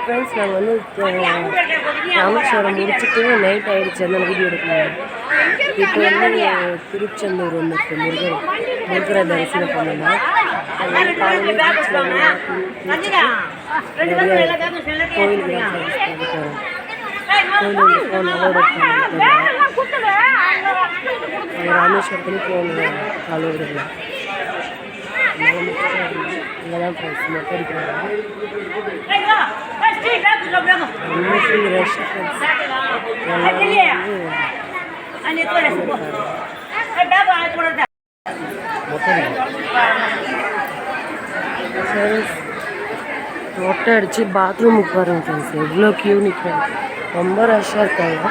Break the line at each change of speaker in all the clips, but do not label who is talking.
Friends நாங்கள் வந்து ராமேஸ்வரம் முடிச்சுட்டு நைட் ஆகிடுச்சு அந்த வீடியோ எடுக்கணும். இப்போ வந்து திருச்செந்தூர் வந்து முருகர் முருகரை தரிசனம் பண்ணலாம் அதனால காலையில் பீச்சில் வந்து கோயிலுக்கு ராமேஸ்வரத்துலேயும் இங்கே தான் ஃப்ரெண்ட்ஸ் மோஸ்ட்லி ரஷ் ஃப்ரெண்ட்ஸ் எல்லாரும் வந்து ஃப்ரெண்ட்ஸ் மொட்டை அடித்து பாத்ரூமுக்கு பாருங்க ஃப்ரெண்ட்ஸ் எவ்வளோ க்யூ நிற்கிறாங்க ரொம்ப ரஷ்ஷாக இருக்காங்க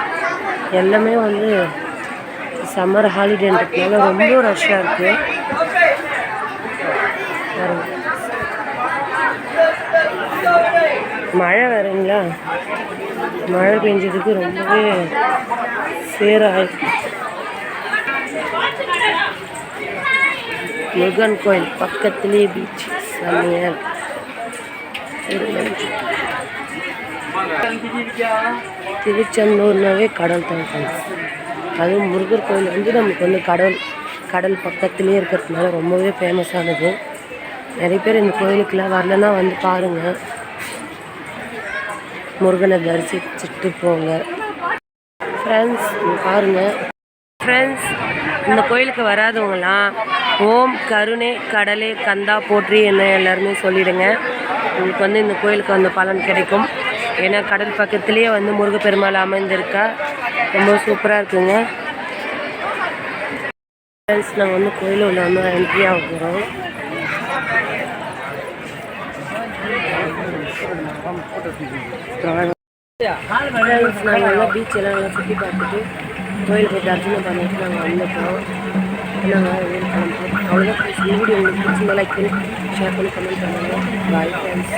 எல்லாமே வந்து சம்மர் ஹாலிடேன்றதுனால ரொம்ப ரஷ்ஷாக இருக்குது பாருங்க மழை வருங்களா மழை பெஞ்சதுக்கு ரொம்பவே சேராயிருக்கு முருகன் கோயில் பக்கத்துலேயே பீச் செம்மையாக திருச்செந்தூர்னாவே கடல் தான் அதுவும் முருகர் கோயில் வந்து நமக்கு வந்து கடல் கடல் பக்கத்துலேயே இருக்கிறதுனால ரொம்பவே ஃபேமஸானது நிறைய பேர் இந்த கோயிலுக்கெல்லாம் வரலன்னா வந்து பாருங்கள் முருகனை தரிசிச்சுட்டு போங்க. ஃப்ரெண்ட்ஸ் பாருங்கள் ஃப்ரெண்ட்ஸ் இந்த கோயிலுக்கு வராதவங்களாம் ஓம் கருணை கடலே கந்தா போற்றி என்ன எல்லாருமே சொல்லிடுங்க. உங்களுக்கு வந்து இந்த கோயிலுக்கு வந்து பலன் கிடைக்கும். ஏன்னா கடல் பக்கத்துலேயே வந்து முருகப்பெருமாள் அமைந்திருக்கா. ரொம்ப சூப்பராக இருக்குங்க. ஃப்ரெண்ட்ஸ் நாங்கள் வந்து கோயில் உள்ள வந்து என்ட்ரி ஆக போகிறோம் ஃப்ரெண்ட்ஸ் நாங்கள் எல்லாம் பீச் எல்லாம் நல்லா சுற்றி பார்த்துட்டு கோயில் போய் தரிசனம் பண்ணிட்டு நாங்கள் வந்துட்டோம் நாங்கள் அவ்வளோதான் ஃப்ரெண்ட்ஸ் வீடியோ உங்களுக்கு பிடிச்சிருந்தா லைக் பண்ணி ஷேர் பண்ணி கமெண்ட் பண்ணுங்கள் பாய் ஃப்ரெண்ட்ஸ்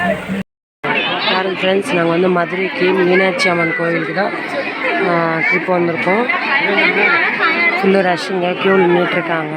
பாருங்க ஃப்ரெண்ட்ஸ் நாங்கள் வந்து மதுரைக்கு மீனாட்சி அம்மன் கோயிலுக்கு தான் ட்ரிப் வந்திருக்கோம். Full ரஷ்ஷுங்க Q நின்றுட்டுருக்காங்க